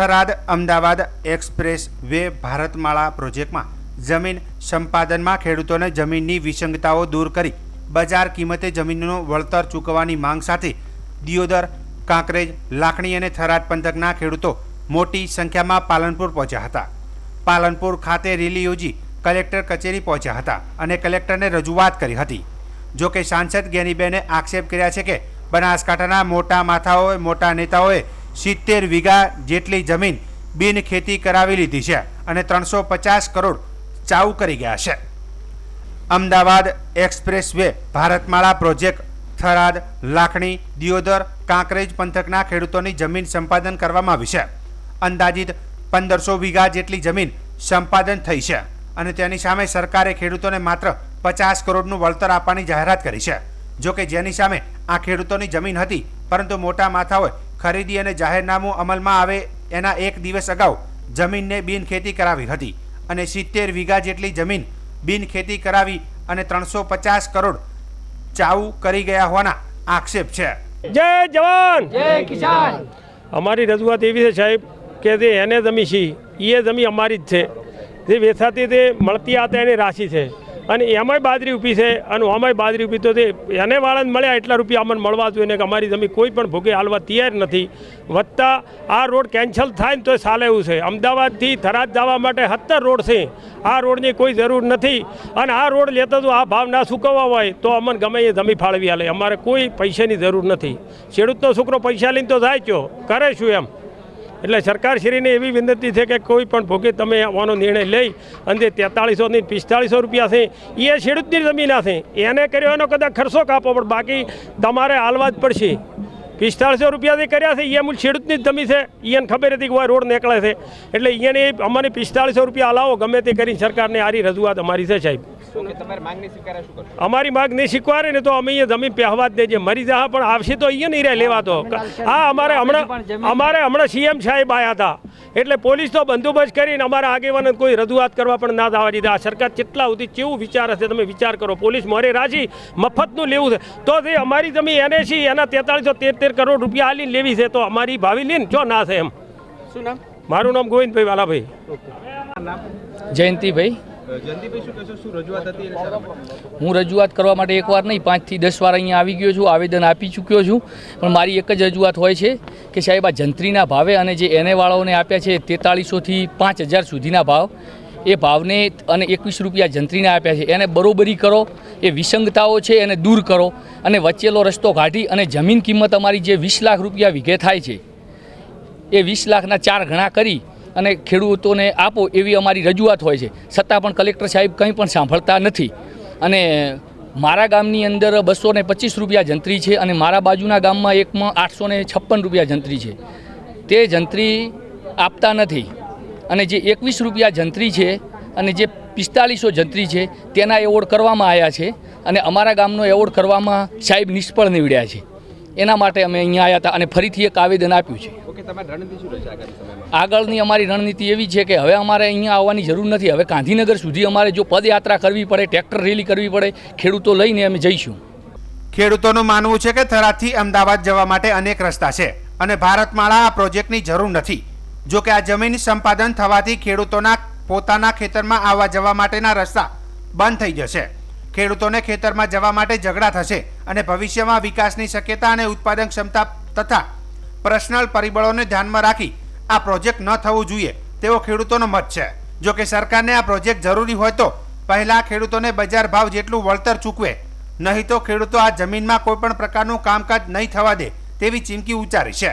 Tharad Ahmedabad expressway Bharatmala પ્રોજેક્ટમાં જમીન સંપાદનમાં ખેડૂતોને જમીનની વિસંગતાઓ દૂર કરી બજાર કિંમતે જમીનનું વળતર ચૂકવવાની માંગ સાથે દિયોદર, કાંકરેજ, લાખણી અને થરાદ પંથકના ખેડૂતો મોટી સંખ્યામાં પાલનપુર પહોંચ્યા હતા. પાલનપુર ખાતે રેલી યોજી કલેક્ટર કચેરી પહોંચ્યા હતા અને કલેક્ટરને રજૂઆત કરી હતી. જો કે સાંસદ જ્ઞાનીબેને આક્ષેપ કર્યા છે કે બનાસકાંઠાના મોટા માથાઓએ, મોટા નેતાઓએ સિત્તેર વીઘા જેટલી જમીન બિન ખેતી કરાવી લીધી છે અને ત્રણસો પચાસ કરોડ ચાઉ કરી ગયા છે. Ahmedabad expressway Bharatmala project Tharad, Lakhani, Deodar, Kankrej પંથકના ખેડૂતોની જમીન સંપાદન કરવામાં આવી છે. અંદાજિત પંદરસો વીઘા જેટલી જમીન સંપાદન થઈ છે અને તેની સામે સરકારે ખેડૂતોને માત્ર પચાસ કરોડનું વળતર આપવાની જાહેરાત કરી છે. જોકે જેની સામે આ ખેડૂતોની જમીન હતી, પરંતુ મોટા માથાઓએ ખરીદી અને જાહેરનામું અમલમાં આવે એના એક દિવસ અગાઉ જમીનને બિનખેતી કરાવી હતી અને સિત્તેર વીઘા જેટલી જમીન બિનખેતી કરાવી અને ત્રણસો પચાસ કરોડ ચાઉ કરી ગયા હોવાના આક્ષેપ છે. જય જવાન! જય કિસાન! અમારી રજૂઆત એવી છે સાહેબ કે તે એને જમી છી એ જમી અમારી જ છે. જે વેચાતી તે મળતી આ એની રાશિ છે. અને એમાંય બાજરી ઊભી છે અને આમાંય બાજરી ઊભી તો એને વાળાને મળ્યા એટલા રૂપિયા અમને મળવા જોઈએ ને કે અમારી જમીન કોઈ પણ ભોગે હાલવા તૈયાર નથી. વધતા આ રોડ કેન્સલ થાય ને તો ચાલે એવું છે. અમદાવાદથી થરાદ જવા માટે સત્તર રોડ છે. આ રોડની કોઈ જરૂર નથી. અને આ રોડ લેતા તો આ ભાવ ના ચૂકવવા હોય તો અમને ગમે એ જમી ફાળવી હાલે. અમારે કોઈ પૈસાની જરૂર નથી. ખેડૂતનો છોકરો પૈસા લઈને તો જાય છો કરે શું એમ? એટલે સરકારશ્રીને એવી વિનંતી છે કે કોઈ પણ ભોગે તમે આવવાનો નિર્ણય લઈ અને જે તેતાળીસોની પિસ્તાળીસો રૂપિયા છે, એ ખેડૂતની જમીન હશે. એને કર્યો એનો કદાચ ખર્ચો કાપો, પણ બાકી તમારે હાલવા જ પડશે. પિસ્તાળીસો રૂપિયાથી કર્યા છે, એ મૂળ ખેડૂતની જ જમીન છે. એને ખબર હતી કે હોય રોડ નીકળે છે. એટલે એને અમારી પિસ્તાળીસો રૂપિયા હલાવો, ગમે તે કરીને સરકારને આરી રજૂઆત અમારી છે સાહેબ. અમારી માંગ નહીં સ્વીકારે ને તો અમે અહીંયા જમીન પહેવા જ દેજે. મરી જા પણ આવશે તો અહીંયા નહીં રહે લેવા તો. હા અમારે હમણાં અમારે હમણાં સીએમ સાહેબ આવ્યા હતા. એટલે પોલીસ તો બંદોબસ્ત કરીને અમારા આગેવાન કોઈ રજૂઆત કરવા પણ ના દાવા દીધા. આ સરકાર કેટલા સુધી કેવું વિચાર હશે તમે વિચાર કરો. પોલીસ મોરે રાજી મફતનું લેવું છે. તો તે અમારી જમીન એને છે એના તેતાળીસો તેર તેર કરોડ રૂપિયા આલીને લેવી છે તો અમારી ભાવી લઈને જો ના છે એમ. શું નામ? મારું નામ ગોવિંદભાઈ વાલાભાઈ. જયંતિભાઈ. હું રજૂઆત કરવા માટે એકવાર નહીં, પાંચથી દસ વાર અહીંયા આવી ગયો છું, આવેદન આપી ચૂક્યો છું. પણ મારી એક જ રજૂઆત હોય છે કે સાહેબ, આ જંત્રીના ભાવે અને જે એને વાળાઓને આપ્યા છે, તેતાળીસોથી પાંચ હજાર સુધીના ભાવ, એ ભાવને અને એકવીસ રૂપિયા જંત્રીને આપ્યા છે. એને બરોબરી કરો, એ વિસંગતાઓ છે એને દૂર કરો અને વચ્ચેલો રસ્તો કાઢી અને જમીન કિંમત અમારી જે વીસ લાખ રૂપિયા વીઘે થાય છે, એ વીસ લાખના ચાર ગણા કરી અને ખેડૂતોને આપો એવી અમારી રજૂઆત હોય છે. છતાં પણ કલેક્ટર સાહેબ કંઈ પણ સાંભળતા નથી. અને મારા ગામની અંદર બસો ને પચીસ રૂપિયા જંત્રી છે અને મારા બાજુના ગામમાં એકમાં આઠસો ને છપ્પન રૂપિયા જંત્રી છે. તે જંત્રી આપતા નથી. અને જે એકવીસ રૂપિયા જંત્રી છે અને જે પિસ્તાલીસો જંત્રી છે, તેના એવોર્ડ કરવામાં આવ્યા છે અને અમારા ગામનો એવોર્ડ કરવામાં સાહેબ નિષ્ફળ નીવડ્યા છે. એના માટે અમે અહીંયા આવ્યા હતા અને ફરીથી એક આવેદન આપ્યું છે. ઓકે તમારી રણનીતિ શું રહેશે આગામી સમયમાં? આગળની અમારી રણનીતિ એવી છે કે હવે અમારે અહીંયા આવવાની જરૂર નથી. હવે ગાંધીનગર સુધી અમારે જો પદયાત્રા કરવી પડે ટ્રેક્ટર રેલી કરવી પડે ખેડૂતો લઈને અમે જઈશું. ખેડૂતોનું માનવું છે કે થરાદથી અમદાવાદ જવા માટે અનેક રસ્તા છે અને ભારતમાળા આ પ્રોજેક્ટની જરૂર નથી. જો કે આ જમીન સંપાદન થવાથી ખેડૂતોના પોતાના ખેતરમાં આવવા જવા માટેના રસ્તા બંધ થઈ જશે. ખેડૂતોને ખેતરમાં જવા માટે ઝઘડા થશે અને ભવિષ્યમાં વિકાસની શક્યતા અને ઉત્પાદન ક્ષમતા તથા પર્સનલ પરિબળોને ધ્યાનમાં રાખી આ પ્રોજેક્ટ ન થવું જોઈએ તેવો ખેડૂતોનો મત છે. જો કે સરકારને આ પ્રોજેક્ટ જરૂરી હોય તો પહેલાં ખેડૂતોને બજાર ભાવ જેટલું વળતર ચૂકવે, નહીં તો ખેડૂતો આ જમીનમાં કોઈ પણ પ્રકારનું કામકાજ નહીં થવા દે તેવી ચીમકી ઉચ્ચારી છે.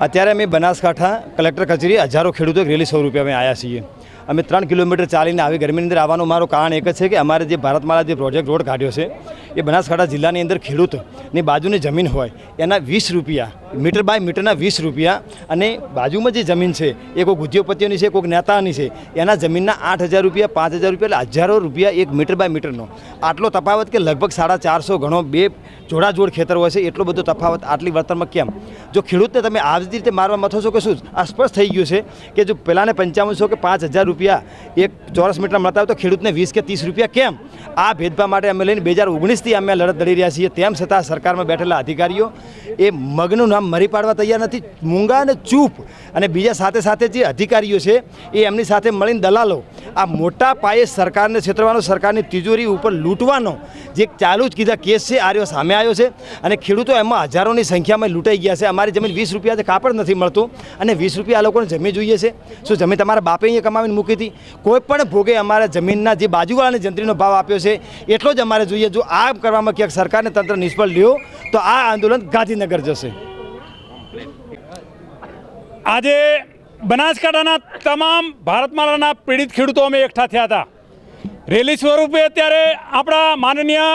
અત્યારે અમે બનાસકાંઠા કલેક્ટર કચેરી હજારો ખેડૂતો રેલી સો રૂપિયા અમે આવ્યા છીએ. અમે ત્રણ કિલોમીટર ચાલીને આવી ગરમીની અંદર આવવાનું મારું કારણ એક જ છે કે અમારે જે ભારતમાળા જે પ્રોજેક્ટ રોડ કાઢ્યો છે, એ બનાસકાંઠા જિલ્લાની અંદર ખેડૂતની બાજુની જમીન હોય, એના વીસ રૂપિયા, મીટર બાય મીટરના વીસ રૂપિયા અને બાજુમાં જે જમીન છે, એ કોઈક ઉદ્યોગપતિઓની છે કોઈક નેતાની છે, એના જમીનના આઠ હજાર રૂપિયા, પાંચ હજાર રૂપિયા એટલે હજારો રૂપિયા એક મીટર બાય મીટરનો. આટલો તફાવત કે લગભગ સાડા ચારસો ગણો બે જોડાજોડ ખેતર હોય છે, એટલો બધો તફાવત આટલી વર્તનમાં કેમ? જો ખેડૂતને તમે આવી રીતે મારવા મથો છો કે શું? આ થઈ ગયું છે કે જો પહેલાંને પંચાવનસો કે પાંચ હજાર રૂપિયા એક ચોરસ મીટર મળતા હોય તો ખેડૂતને વીસ કે ત્રીસ રૂપિયા કેમ? આ ભેદભાવ માટે અમે લઈને બે હજાર ઓગણીસથી અમે લડત લડી રહ્યા છીએ. તેમ છતાં સરકારમાં બેઠેલા અધિકારીઓ એ મગનું નામ મરી પાડવા તૈયાર નથી. મૂંગા અને ચૂપ. અને બીજા સાથે સાથે જે અધિકારીઓ છે એ એમની સાથે મળીને દલાલો, આ મોટા પાયે સરકારને છેતરવાનો, સરકારની તિજોરી ઉપર લૂંટવાનો જે ચાલુ જ કીધા કેસ છે આર્યો સામે આવ્યો છે. અને ખેડૂતો એમાં હજારોની સંખ્યામાં લૂંટાઈ ગયા છે. અમારી જમીન વીસ રૂપિયા કાપડ નથી મળતું અને વીસ રૂપિયા આ લોકોને જમી જોઈએ છે. શું જમીન તમારા બાપે અહીંયા કમાવીને મૂકી હતી. કોઈ પણ ભોગે અમારા જમીનના જે બાજુવાળાની જંત્રીનો ભાવ આપ્યો છે, એટલો જ અમારે જોઈએ. જો આ કરવામાં ક્યાંક સરકારને તંત્ર નિષ્ફળ લ્યો, તો આ આંદોલન ગાંધીનગર જશે. આજે બનાસકાંઠાના તમામ ભારતમાળાના પીડિત ખેડૂતો અમે એકઠા થયા હતા. રેલી સ્વરૂપે અત્યારે આપણા માનનીય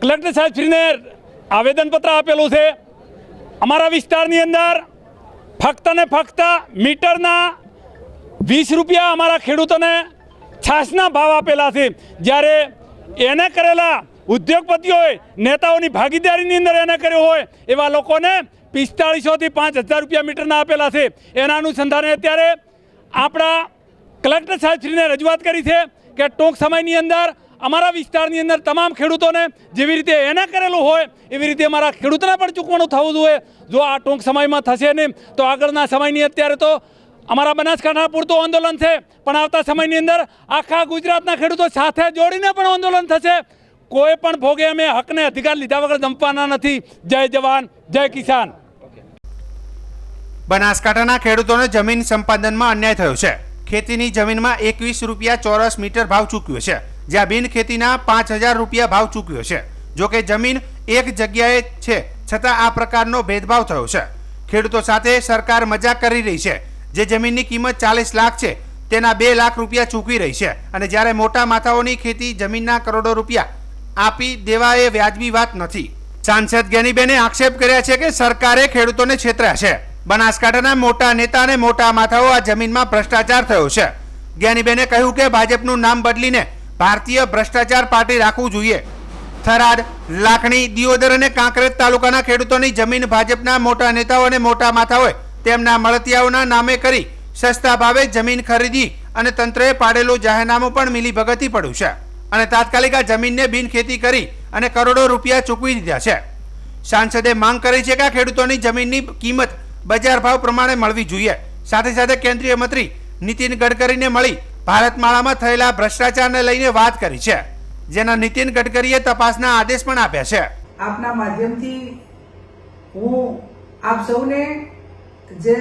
કલેક્ટર સાહેબશ્રીને આવેદનપત્ર આપેલું છે. અમારા વિસ્તારની અંદર ફક્ત ને ફક્ત મીટરના વીસ રૂપિયા અમારા ખેડૂતોને છાસના ભાવ આપેલા છે. જ્યારે એને કરેલા ઉદ્યોગપતિઓએ નેતાઓની ભાગીદારીની અંદર એને કર્યો હોય, એવા લોકોને પિસ્તાળીસોથી પાંચ હજાર રૂપિયા મીટરના આપેલા છે. એના અનુસંધાને અત્યારે આપણા કલેક્ટર સાહેબશ્રીને રજૂઆત કરી છે કે ટૂંક સમયની અંદર અમારા વિસ્તારની અંદર તમામ ખેડૂતોને જેવી રીતે એને કરેલું હોય, એવી રીતે અમારા ખેડૂતોને પણ ચૂકવણું થવું જોઈએ. જો આ ટૂંક સમયમાં થશે નહીં, તો આગળના સમયની અત્યારે તો અમારા બનાસકાંઠા પૂરતું આંદોલન છે, પણ આવતા સમયની અંદર આખા ગુજરાતના ખેડૂતો સાથે જોડીને પણ આંદોલન થશે. કોઈ પણ ભોગે અમે હકને અધિકાર લીધા વગર જમવાના નથી. જય જવાન, જય કિસાન. બનાસકાંઠાના ખેડૂતોને જમીન સંપાદનમાં અન્યાય થયો છે. ખેતીની જમીનમાં એકવીસ રૂપિયા ચોરસ મીટર ભાવ ચૂક્યો છે. જ્યાં બિન ખેતીના પાંચ હજાર રૂપિયા ભાવ ચૂક્યો છે. જો કે જમીન એક જગ્યાએ છે, છતાં આ પ્રકારનો ભેદભાવ થયો છે. ખેડૂતો સાથે સરકાર મજાક કરી રહી છે. જે જમીનની કિંમત ચાલીસ લાખ છે, તેના બે લાખ રૂપિયા ચૂકવી રહી છે. અને જ્યારે મોટા માથાઓની ખેતી જમીનના કરોડો રૂપિયા આપી દેવા એ વ્યાજબી વાત નથી. સાંસદ ગેનીબેને આક્ષેપ કર્યા છે કે સરકારે ખેડૂતોને છેતર્યા છે. બનાસકાંઠાના મોટા નેતા અને મોટા માથાઓ આ જમીનમાં ભ્રષ્ટાચાર થયો છે. ગેનીબેને કહ્યું કે ભાજપનું નામ બદલીને ભારતીય ભ્રષ્ટાચાર પાર્ટી રાખવું જોઈએ. થરાદ, લાખણી, દિયોદર અને કાંકરેજ તાલુકાના ખેડૂતોની જમીન ભાજપના મોટા નેતાઓ અને મોટા માથાઓએ તેમના મળતિયાઓના નામે કરી સસ્તા ભાવે જમીન ખરીદી અને તંત્રએ પાડેલું જાહેરનામું પણ મિલીભગતથી પડ્યું છે. અને તાત્કાલિક આ જમીનને બિનખેતી કરી અને કરોડો રૂપિયા ચૂકવી દીધા છે. સાંસદે માંગ કરી છે કે આ ખેડૂતોની જમીનની કિંમત બજાર ભાવ પ્રમાણે મળવી જોઈએ. સાથે સાથે કેન્દ્રીય મંત્રી નીતિન ગડકરીને મળી ભારતમાળામાં થયેલા ભ્રષ્ટાચારને લઈને વાત કરી છે. જેના નીતિન ગડકરીએ તપાસના આદેશ પણ આપ્યા છે. આપના માધ્યમથી હું આપ સૌને જે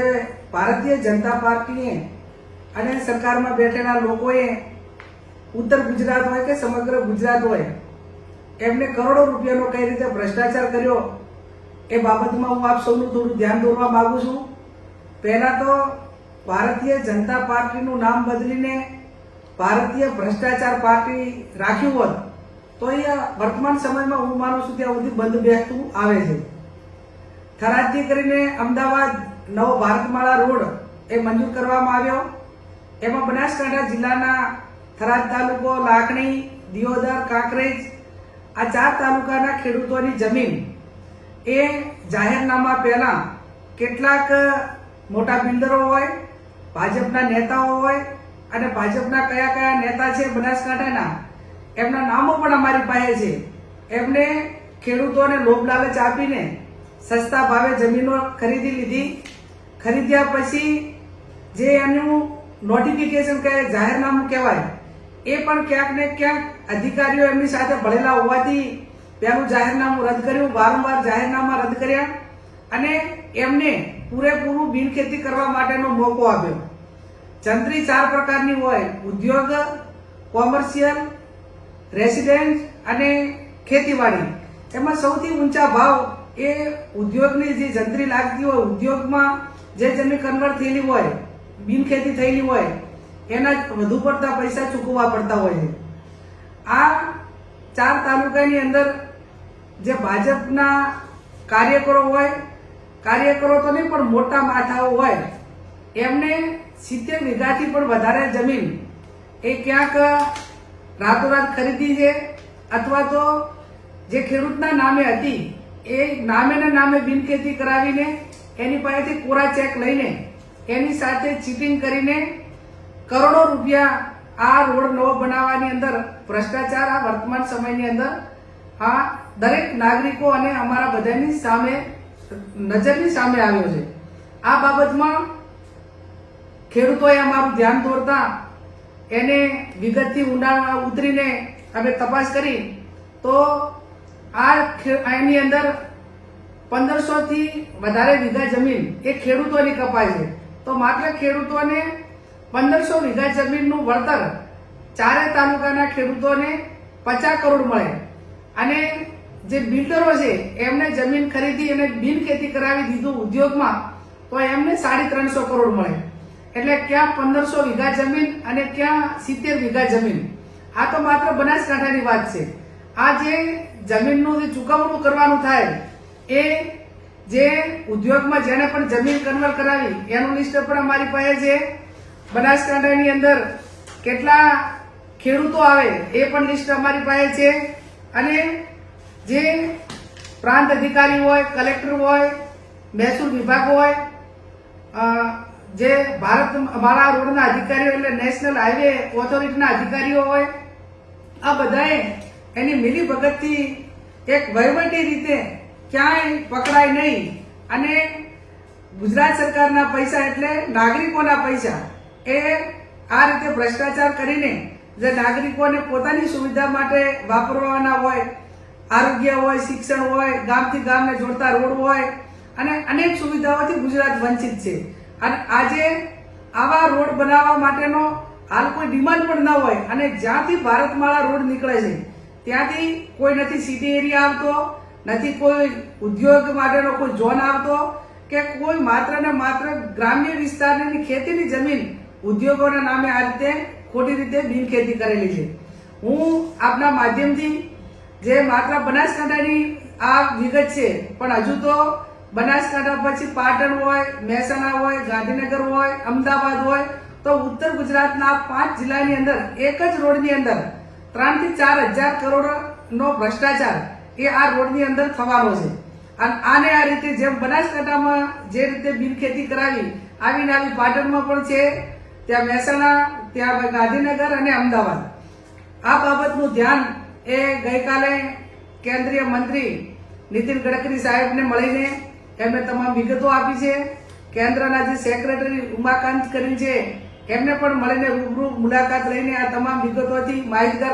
ભારતીય જનતા પાર્ટીએ અને સરકારમાં બેઠેલા લોકોએ ઉત્તર ગુજરાત હોય કે સમગ્ર ગુજરાત હોય, એમને કરોડો રૂપિયાનો કઈ રીતે ભ્રષ્ટાચાર કર્યો, એ બાબતમાં હું આપ સૌનું થોડું ધ્યાન દોરવા માંગુ છું. પહેલા તો ભારતીય જનતા પાર્ટીનું નામ બદલીને ભારતીય ભ્રષ્ટાચાર પાર્ટી રાખ્યું હોત, તો એ વર્તમાન સમયમાં હું માનું છું ત્યાં સુધી બંધ બેસતું આવે છે. થરાદથી કરીને અમદાવાદ નવો ભારતમાળા રોડ એ મંજૂર કરવામાં આવ્યો. એમાં બનાસકાંઠા જિલ્લાના થરાદ તાલુકો લાકણી દિયોદર, કાંકરેજ આ ચાર તાલુકાના ખેડૂતોની જમીન એ જાહેરનામા પહેલા કેટલાક મોટા બિલ્ડરો હોય, ભાજપના નેતાઓ હોય અને ભાજપના કયા કયા નેતા છે બનાસકાંઠાના, એમના નામો પણ અમારી પાસે છે. એમને ખેડૂતોને લોભ લાલચ આપીને સસ્તા ભાવે જમીનો ખરીદી લીધી. ખરીદ્યા પછી જે એનું નોટિફિકેશન કહે જાહેરનામું કહેવાય, એ પણ ક્યાંક ને ક્યાંક અધિકારીઓ એમની સાથે ભળેલા હોવાથી પેલું જાહેરનામું રદ કર્યું, વારંવાર જાહેરનામા રદ કર્યા અને એમને પૂરેપૂરું બિનખેતી કરવા માટેનો મોકો આપ્યો. જંત્રી ચાર પ્રકારની હોય, ઉદ્યોગ, કોમર્શિયલ, રેસિડેન્ટ અને ખેતીવાડી. એમાં સૌથી ઊંચા ભાવ એ ઉદ્યોગની જે જંત્રી લાગતી હોય, ઉદ્યોગમાં જે જમીન કન્વર્ટ થયેલી હોય બિનખેતી થયેલી હોય, એના વધુ પડતા પૈસા ચૂકવવા પડતા હોય છે. આ ચાર તાલુકાની અંદર જે ભાજપના કાર્યકરો હોય, કાર્યકરો તો નહીં, પણ મોટા માથાઓ હોય, એમને સિત્તેર વીઘાથી પણ વધારે જમીન એ ક્યાંક રાતોરાત ખરીદી છે, અથવા તો જે ખેડૂતના નામે હતી, એ નામે નામે બિનખેતી કરાવીને એની પાસેથી કોરા ચેક લઈને એની સાથે ચીટિંગ કરીને કરોડો રૂપિયા આ રોડ નવો બનાવવાની અંદર ભ્રષ્ટાચાર, આ વર્તમાન સમયની અંદર આ દરેક નાગરિકો અને અમારા બધાની સામે, નજરની સામે આવ્યો છે. આ બાબતમાં ખેડૂતોએ અમારું ધ્યાન દોરતા એને વિગતથી ઊંડાણમાં ઉતરીને અમે તપાસ કરી તો આ એની અંદર પંદરસો થી વધારે વીઘા જમીન એ ખેડૂતોની કપાય છે. તો માત્ર ખેડૂતોને પંદરસો વીઘા જમીનનું વળતર ચારે તાલુકાના ખેડૂતોને પચાસ કરોડ મળે. અને જે બિલ્ડરો છે, એમને જમીન ખરીદી અને બિન ખેતી કરાવી દીધું ઉદ્યોગમાં, તો એમને સાડી ત્રણસો કરોડ મળે. એટલે ક્યાં પંદરસો વીઘા જમીન અને ક્યાં સિત્તેર વીઘા જમીન? આ તો માત્ર બનાસકાંઠાની વાત છે. આ જે જમીનનું જે ચુકવણું કરવાનું થાય એ જે ઉદ્યોગમાં જેને પણ જમીન કન્વર્ટ કરાવી, એનું લિસ્ટ પણ અમારી પાસે છે બનાસકાંઠાની અંદર કેટલા ખેડૂતો આવે, એ પણ લિસ્ટ અમારી પાસે છે. અને જે પ્રાંત અધિકારી હોય, કલેક્ટર હોય, મહેસૂલ વિભાગ હોય જે ભારત અમારા રોડના અધિકારીઓ એટલે નેશનલ હાઈવે ઓથોરિટીના અધિકારીઓ હોય, આ બધાએ એની મિલી ભગતથી એક વહીવટી રીતે ક્યાંય પકડાય નહીં. અને ગુજરાત સરકારના પૈસા એટલે નાગરિકોના પૈસા. એ આ રીતે ભ્રષ્ટાચાર કરીને જે નાગરિકોને પોતાની સુવિધા માટે વાપરવાના હોય, આરોગ્ય હોય, શિક્ષણ હોય, ગામથી ગામને જોડતા રોડ હોય, અને અનેક સુવિધાઓથી ગુજરાત વંચિત છે. અને આજે આવા રોડ બનાવવા માટેનો હાલ કોઈ ડિમાન્ડ પણ ન હોય. અને જ્યાંથી ભારતમાળા રોડ નીકળે છે, ત્યાંથી કોઈ નથી. સિટી એરિયા આવતો નથી કોઈ ઉદ્યોગ માટેનો કોઈ ઝોન આવતો કે કોઈ માત્ર ને માત્ર ગ્રામ્ય વિસ્તારની ખેતીની જમીન ઉદ્યોગોના નામે આ રીતે ખોટી રીતે બિનખેતી કરેલી છે. હું આપના માધ્યમથી જે માત્ર બનાસકાંઠાની આ વિગત છે, પણ હજુ તો બનાસકાંઠા પછી પાટણ હોય, મહેસાણા હોય, ગાંધીનગર હોય, અમદાવાદ હોય, તો ઉત્તર ગુજરાતના પાંચ જિલ્લાની અંદર એક જ રોડની અંદર ત્રણથી ચાર હજાર કરોડનો ભ્રષ્ટાચાર એ આ રોડની અંદર થવાનો છે. આને આ રીતે જેમ બનાસકાંઠામાં જે રીતે બિનખેતી કરાવી, આવીને આવી પાટણમાં પણ છે, ત્યાં મહેસાણા, ત્યાં ગાંધીનગર અને અમદાવાદ. આ બાબતનું ધ્યાન એ ગઈકાલે કેન્દ્રીય મંત્રી નીતિન ગડકરી સાહેબને મળીને એમને તમામ વિગતો આપી છે. કેન્દ્રના જે સેક્રેટરી ઉમાકાંત કરીને છે, એમને પણ મળીને રૂબરૂ મુલાકાત લઈને આ તમામ વિગતોથી માહિતગાર